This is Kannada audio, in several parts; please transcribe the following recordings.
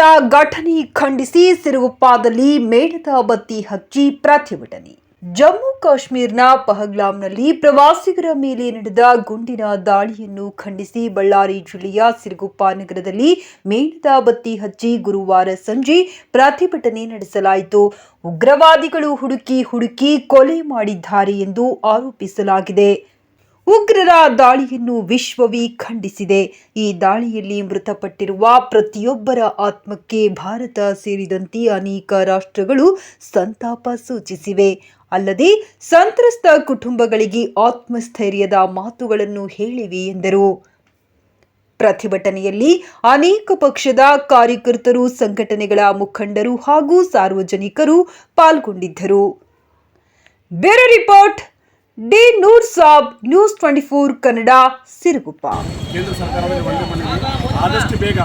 ಘಟನೆ ಖಂಡಿಸಿ ಸಿರುಗುಪ್ಪಾದಲ್ಲಿ ಮೇಣದ ಬತ್ತಿ ಹಚ್ಚಿ ಪ್ರತಿಭಟನೆ. ಜಮ್ಮು ಕಾಶ್ಮೀರ್ನ ಪಹಗ್ಲಾಂನಲ್ಲಿ ಪ್ರವಾಸಿಗರ ಮೇಲೆ ನಡೆದ ಗುಂಡಿನ ದಾಳಿಯನ್ನು ಖಂಡಿಸಿ ಬಳ್ಳಾರಿ ಜಿಲ್ಲೆಯ ಸಿರುಗುಪ್ಪ ನಗರದಲ್ಲಿ ಮೇಣದ ಬತ್ತಿ ಹಚ್ಚಿ ಗುರುವಾರ ಸಂಜೆ ಪ್ರತಿಭಟನೆ ನಡೆಸಲಾಯಿತು. ಉಗ್ರವಾದಿಗಳು ಹುಡುಕಿ ಹುಡುಕಿ ಕೊಲೆ ಮಾಡಿದ್ದಾರೆ ಎಂದು ಆರೋಪಿಸಲಾಗಿದೆ. ಉಗ್ರರ ದಾಳಿಯನ್ನು ವಿಶ್ವವೇ ಖಂಡಿಸಿದೆ. ಈ ದಾಳಿಯಲ್ಲಿ ಮೃತಪಟ್ಟಿರುವ ಪ್ರತಿಯೊಬ್ಬರ ಆತ್ಮಕ್ಕೆ ಭಾರತ ಸೇರಿದಂತೆ ಅನೇಕ ರಾಷ್ಟ್ರಗಳು ಸಂತಾಪ ಸೂಚಿಸಿವೆ. ಅಲ್ಲದೆ ಸಂತ್ರಸ್ತ ಕುಟುಂಬಗಳಿಗೆ ಆತ್ಮಸ್ಥೈರ್ಯದ ಮಾತುಗಳನ್ನು ಹೇಳಿವೆ ಎಂದರು. ಪ್ರತಿಭಟನೆಯಲ್ಲಿ ಅನೇಕ ಪಕ್ಷದ ಕಾರ್ಯಕರ್ತರು, ಸಂಘಟನೆಗಳ ಮುಖಂಡರು ಹಾಗೂ ಸಾರ್ವಜನಿಕರು ಪಾಲ್ಗೊಂಡಿದ್ದರು. ಬೇರೆ report. D Noor Saab news twenty four Kannada Siruguppa. ಕೇಂದ್ರ ಸರ್ಕಾರದಲ್ಲಿ ಒಳ್ಳೆ ಮನವಿ ಆದಷ್ಟು ಬೇಗ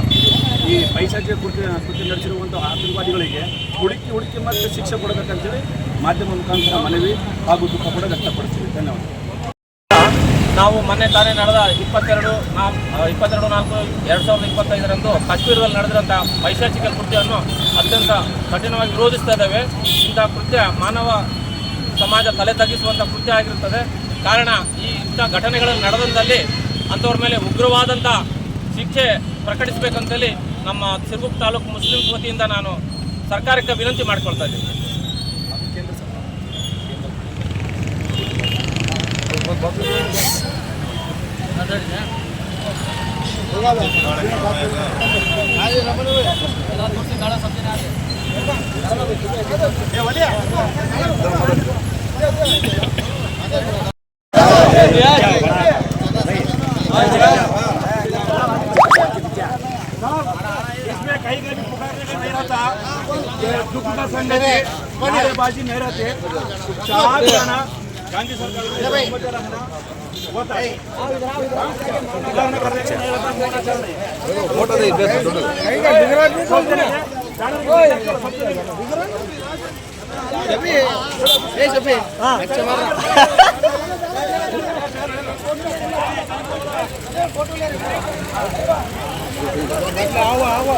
ಈ ಪೈಶಾಚಿಕ ಕೃತಿ ಕೃತಿ ನಡೆಸಿರುವಂಥ ಆತಂಕವಾದಿಗಳಿಗೆ ಹುಡುಕಿ ಹುಡುಕಿ ಮತ್ತೆ ಶಿಕ್ಷೆ ಕೊಡಬೇಕಂತೇಳಿ ಮಾಧ್ಯಮ ಮುಖಾಂತರ ಮನವಿ ಹಾಗೂ ದುಃಖ ಕೂಡ ವ್ಯಕ್ತಪಡಿಸ್ತೀವಿ ಧನ್ಯವಾದ. ನಾವು ಮೊನ್ನೆ ತಾನೇ ನಡೆದ ಇಪ್ಪತ್ತೆರಡು ನಾಲ್ಕು ಇಪ್ಪತ್ತೆರಡು ನಾಲ್ಕು ಎರಡು ಸಾವಿರದ ಇಪ್ಪತ್ತೈದರಂದು ಕಾಶ್ಮೀರದಲ್ಲಿ ನಡೆದಿರುವಂಥ ಪೈಶಾಚಿಕ ಕೃತ್ಯವನ್ನು ಅತ್ಯಂತ ಕಠಿಣವಾಗಿ ವಿರೋಧಿಸ್ತಾ ಇದ್ದಾವೆ. ಇಂಥ ಕೃತ್ಯ ಮಾನವ ಸಮಾಜ ತಲೆ ತಗ್ಗಿಸುವಂಥ ಕೃತ್ಯ ಆಗಿರುತ್ತದೆ. ಕಾರಣ ಈ ಇಂಥ ಘಟನೆಗಳು ನಡೆದಂತಲ್ಲಿ ಅಂಥವ್ರ ಮೇಲೆ ಉಗ್ರವಾದಂಥ ಶಿಕ್ಷೆ ಪ್ರಕಟಿಸಬೇಕಂತೇಳಿ ನಮ್ಮ ಸಿರ್ಗುಪ್ ತಾಲೂಕು ಮುಸ್ಲಿಂ ವತಿಯಿಂದ ನಾನು ಸರ್ಕಾರಕ್ಕೆ ವಿನಂತಿ ಮಾಡಿಕೊಳ್ತಾ ಇದ್ದೀನಿ. नारेबाजी नहीं रहते चार जाना गांधी सरकार होता है मोटा गुजरात में फ़ोटो ले आओ आओ